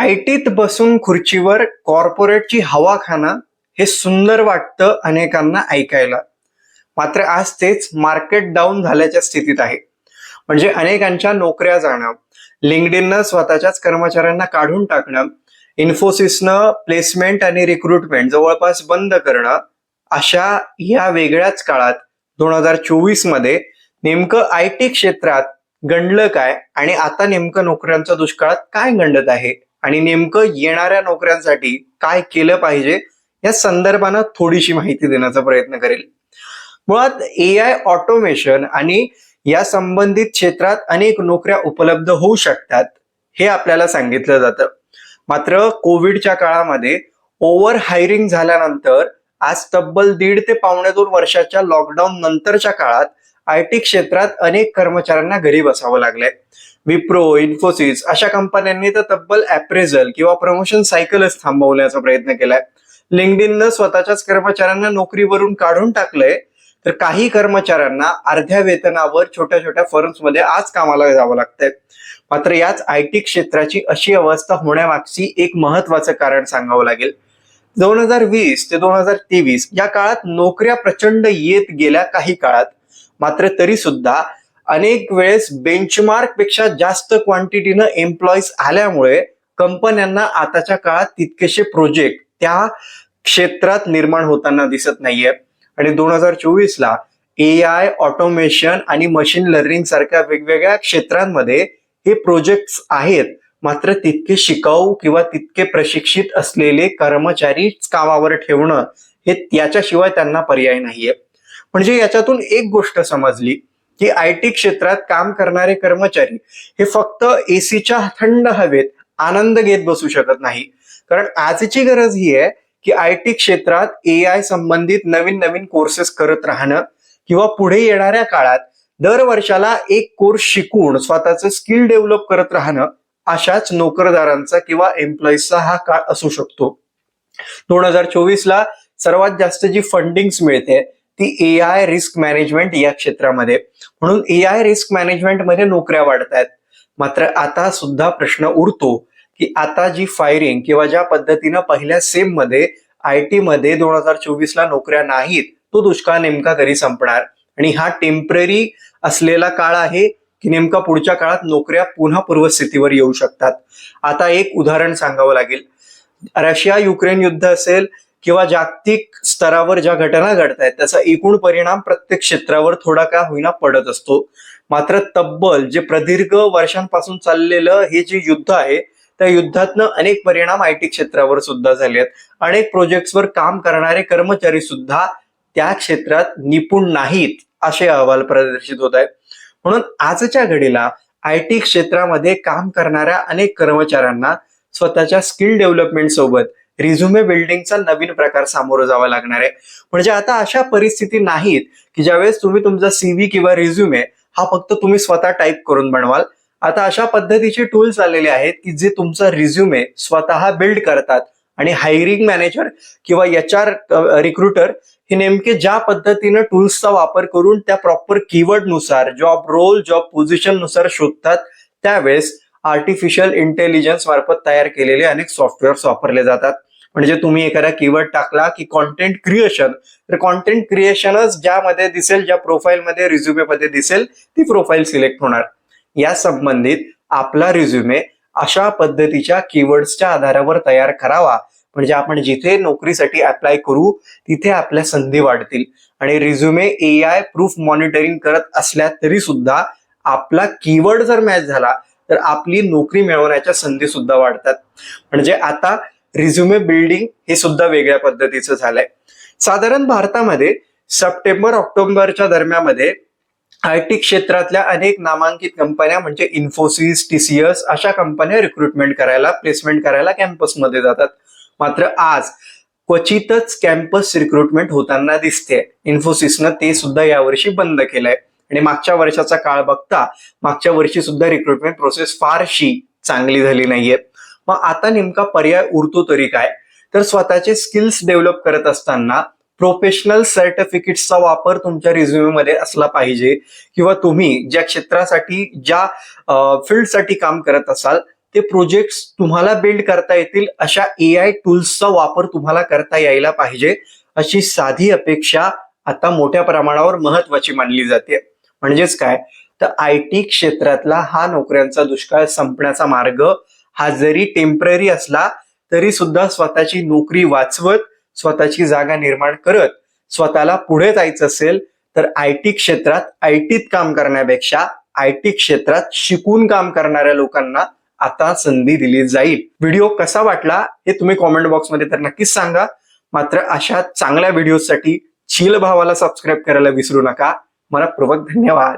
आयटीत बसून खुर्चीवर कॉर्पोरेटची हवा खाणं हे सुंदर वाटतं अनेकांना ऐकायला. मात्र आज तेच मार्केट डाऊन झाल्याच्या स्थितीत आहे. म्हणजे अनेकांच्या नोकऱ्या जाणं लिंकडिननं स्वतःच्याच कर्मचाऱ्यांना काढून टाकणं इन्फोसिसनं प्लेसमेंट आणि रिक्रुटमेंट जवळपास बंद करणं अशा या वेगळ्याच काळात दोन हजार चोवीसमध्ये नेमकं आय टी क्षेत्रात गणलं काय आणि आता नेमकं नोकऱ्यांचा दुष्काळात काय गंडत आहे? आणि नेमकं येणाऱ्या नोकऱ्यांसाठी काय केलं पाहिजे या संदर्भानं थोडीशी माहिती देण्याचा प्रयत्न करेल. मुळात ए आय ऑटोमेशन आणि या संबंधित क्षेत्रात अनेक नोकऱ्या उपलब्ध होऊ शकतात हे आपल्याला सांगितलं जातं. मात्र कोविडच्या काळामध्ये ओव्हर हायरिंग झाल्यानंतर आज तब्बल दीड ते पावणे दोन वर्षाच्या लॉकडाऊन नंतरच्या काळात आय टी क्षेत्रात अनेक कर्मचाऱ्यांना घरी बसावं लागलंय. विप्रो इन्फोसिस अशा कंपन्यांनी तर तब्बल अप्रेझल किंवा प्रमोशन सायकलच थांबवण्याचा प्रयत्न केलाय. लिंगडिननं स्वतःच्याच कर्मचाऱ्यांना नोकरीवरून काढून टाकलंय. तर काही कर्मचाऱ्यांना अर्ध्या वेतनावर छोट्या छोट्या फर्म्समध्ये आज कामाला जावं लागतंय. मात्र याच आय टी क्षेत्राची अशी अवस्था होण्यामागची एक महत्वाचं कारण सांगावं लागेल. दोन हजार वीस ते दोन हजार तेवीस या काळात नोकऱ्या प्रचंड येत गेल्या काही काळात. मात्र तरी सुद्धा अनेक वेळेस बेंचमार्कपेक्षा जास्त क्वांटिटीनं एम्प्लॉईज आल्यामुळे कंपन्यांना आताच्या काळात तितकेसे प्रोजेक्ट त्या क्षेत्रात निर्माण होताना दिसत नाहीये आणि दोन हजार चोवीसला ए आय ऑटोमेशन आणि मशीन लर्निंग सारख्या वेगवेगळ्या क्षेत्रांमध्ये हे प्रोजेक्ट आहेत. मात्र तितके शिकाऊ किंवा तितके प्रशिक्षित असलेले कर्मचारीच कामावर ठेवणं हे त्याच्याशिवाय त्यांना पर्याय नाहीये. म्हणजे याच्यातून एक गोष्ट समजली की आय टी क्षेत्रात काम करणारे कर्मचारी हे फक्त एसीच्या थंड हवेत आनंद घेत बसू शकत नाही. कारण आजची गरज ही आहे की आय टी क्षेत्रात ए आय संबंधित नवीन नवीन कोर्सेस करत राहणं किंवा पुढे येणाऱ्या काळात दर वर्षाला एक कोर्स शिकून स्वतःचं स्किल डेव्हलप करत राहणं अशाच नोकरदारांचा किंवा एम्प्लॉईजचा हा काळ असू शकतो. दोन हजार चोवीसला सर्वात जास्त जी फंडिंग मिळते ती ए आय रिस्क मॅनेजमेंट या क्षेत्रामध्ये. म्हणून ए आय रिस्क मॅनेजमेंटमध्ये नोकऱ्या वाढत आहेत मात्र आता सुद्धा प्रश्न उरतो की आता जी फायरिंग किंवा ज्या पद्धतीनं पहिल्या सेममध्ये आय टी मध्ये दोन हजार चोवीसला नोकऱ्या नाहीत तो दुष्काळ नेमका कधी संपणार? आणि हा टेंपररी असलेला काळ आहे की नेमका पुढच्या काळात नोकऱ्या पुन्हा पूर्वस्थितीवर येऊ शकतात? आता एक उदाहरण सांगावं लागेल. रशिया युक्रेन युद्ध असेल किंवा जागतिक स्तरावर ज्या घटना घडत आहेत त्याचा एकूण परिणाम प्रत्येक क्षेत्रावर थोडा का होईना पडत असतो. मात्र तब्बल जे प्रदीर्घ वर्षांपासून चाललेलं हे जे युद्ध आहे त्या युद्धातनं अनेक परिणाम आय टी क्षेत्रावर सुद्धा झाले आहेत अनेक प्रोजेक्ट्सवर काम करणारे कर्मचारी सुद्धा त्या क्षेत्रात निपुण नाहीत असे अहवाल प्रदर्शित होत आहेत. म्हणून आजच्या घडीला आय टी क्षेत्रामध्ये काम करणाऱ्या अनेक कर्मचाऱ्यांना स्वतःच्या स्किल डेव्हलपमेंट सोबत रिझ्युमे बिल्डिंगचा नवीन प्रकार सामोरं जावा लागणार आहे. म्हणजे आता अशा परिस्थिती नाहीत की ज्यावेळेस तुम्ही तुमचा सीव्ही किंवा रिझ्युमे हा फक्त तुम्ही स्वतः टाईप करून बनवाल. आता अशा पद्धतीचे टूल्स आलेले आहेत की जे तुमचा रिझ्युमे स्वतः बिल्ड करतात आणि हायरिंग मॅनेजर किंवा एच आर रिक्रुटर हे नेमके ज्या पद्धतीनं टूल्सचा वापर करून त्या प्रॉपर कीवर्डनुसार जॉब रोल जॉब पोझिशननुसार शोधतात त्यावेळेस आर्टिफिशियल इंटेलिजन्स मार्फत तयार केलेले अनेक सॉफ्टवेअर्स वापरले जातात. म्हणजे तुम्ही एखादा कीवर्ड टाकला की कॉन्टेंट क्रिएशन तर कॉन्टेंट क्रिएशनच ज्यामध्ये दिसेल ज्या प्रोफाईलमध्ये रिझ्युमेमध्ये दिसेल ती प्रोफाईल सिलेक्ट होणार. या संबंधित आपला रिझ्युमे अशा पद्धतीच्या कीवर्ड्सच्या आधारावर तयार करावा. म्हणजे आपण जिथे नोकरीसाठी अप्लाय करू तिथे आपल्या संधी वाढतील. आणि resume A I proof monitoring करत असल्या तरी सुद्धा आपला कीवर्ड जर मॅच झाला तर आपली नोकरी मिळवण्याच्या संधी सुद्धा वाढतात. म्हणजे आता रिझ्युमे बिल्डिंग हे सुद्धा वेगळ्या पद्धतीचं झालंय. साधारण भारतामध्ये सप्टेंबर ऑक्टोबरच्या दरम्यामध्ये आय टी क्षेत्रातल्या अनेक नामांकित कंपन्या म्हणजे इन्फोसिस टीसीएस अशा कंपन्या रिक्रुटमेंट करायला प्लेसमेंट करायला कॅम्पसमध्ये जातात. मात्र आज क्वचितच कॅम्पस रिक्रुटमेंट होताना दिसते. इन्फोसिसनं ते सुद्धा यावर्षी बंद केलंय. आणि मागच्या वर्षाचा काळ बघता मागच्या वर्षी सुद्धा रिक्रुटमेंट प्रोसेस फारशी चांगली झाली नाहीये. मग आता नेमका पर्याय उरतो तरी काय? तर स्वतःचे स्किल्स डेव्हलप करत असताना प्रोफेशनल सर्टिफिकेट्सचा वापर तुमच्या रिझ्युमेमध्ये असला पाहिजे. किंवा तुम्ही ज्या क्षेत्रासाठी ज्या फील्डसाठी काम करत असाल ते प्रोजेक्ट्स तुम्हाला बिल्ड करता येतील अशा ए आय टूल्सचा वापर तुम्हाला करता यायला पाहिजे. अशी साधी अपेक्षा आता मोठ्या प्रमाणावर महत्वाची मानली जाते. म्हणजेच काय? तर आय टी क्षेत्रातला हा नोकऱ्यांचा दुष्काळ संपण्याचा मार्ग हा जरी टेंपररी असला तरी सुद्धा स्वतःची नोकरी वाचवत स्वतःची जागा निर्माण करत स्वतःला पुढे जायचं असेल तर आय टी क्षेत्रात आय टीत काम करण्यापेक्षा आय टी क्षेत्रात शिकून काम करणाऱ्या लोकांना आता संधी दिली जाईल. व्हिडिओ कसा वाटला हे तुम्ही कॉमेंट बॉक्समध्ये तर नक्कीच सांगा. मात्र अशा चांगल्या व्हिडिओसाठी चील भावाला सबस्क्राईब करायला विसरू नका. मनपूर्वक धन्यवाद.